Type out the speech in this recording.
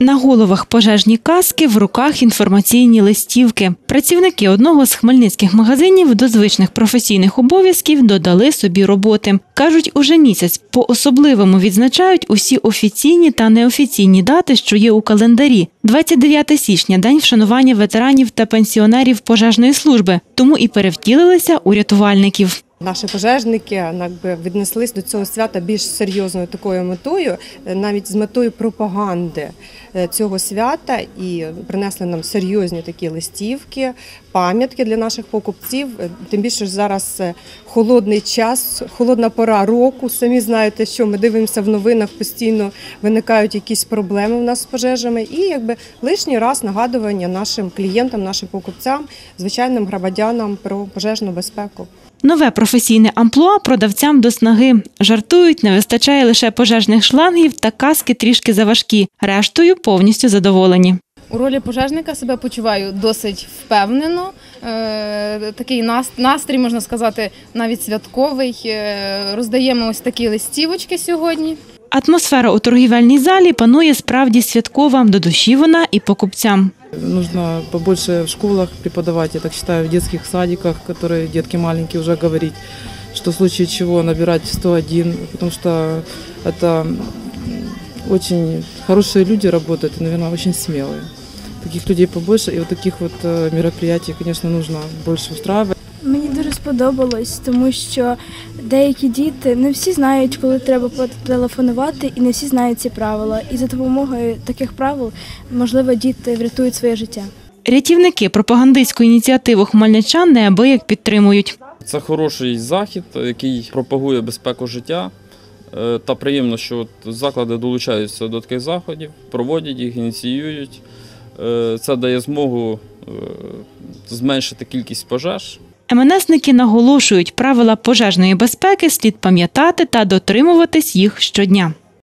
На головах пожежні каски, в руках інформаційні листівки. Працівники одного з хмельницьких магазинів до звичних професійних обов'язків додали собі роботи. Кажуть, уже місяць по-особливому відзначають усі офіційні та неофіційні дати, що є у календарі. 29 січня день вшанування ветеранів та пенсіонерів пожежної служби, тому і перевтілилися у рятувальників. Наші пожежники віднеслись до цього свята більш серйозною такою метою, е, навіть з метою пропаганди е, цього свята, і принесли нам серйозні такі листівки, пам'ятки для наших покупців. Е, Тим більше ж зараз холодний час, холодна пора року. Самі знаєте, що ми дивимося в новинах, постійно виникають якісь проблеми в нас з пожежами. І якби лишній раз нагадування нашим клієнтам, нашим покупцям, звичайним громадянам про пожежну безпеку. Нове професійне амплуа продавцям до снаги. Жартують, не вистачає лише пожежних шлангів та каски трішки заважкі. Рештою повністю задоволені. У ролі пожежника себе почуваю досить впевнено. Е, Такий настрій, можна сказати, навіть святковий. Е, Роздаємо ось такі листівочки сьогодні. Атмосфера у торгівельній залі панує справді святкова. До душі вона і покупцям. Нужно побольше в школах преподавать, я так считаю, в детских садиках, которые детки маленькие уже говорить, что в случае чего набирать 101, потому что это м, очень хорошие люди работают, и, наверное, очень смелые. Таких людей побольше, и вот таких вот э, мероприятий, конечно, нужно больше устраивать. Мені дуже сподобалось, тому що деякі діти не всі знають, коли треба телефонувати, і не всі знають ці правила. І за допомогою таких правил, можливо, діти врятують своє життя. Рятівники пропагандистську ініціативу хмельничан неабияк підтримують. Це хороший захід, який пропагує безпеку життя. Е, Та приємно, що от заклади долучаються до таких заходів, проводять їх, ініціюють. Е, Це дає змогу е, зменшити кількість пожеж. МНСники наголошують, правила пожежної безпеки слід пам'ятати та дотримуватись їх щодня.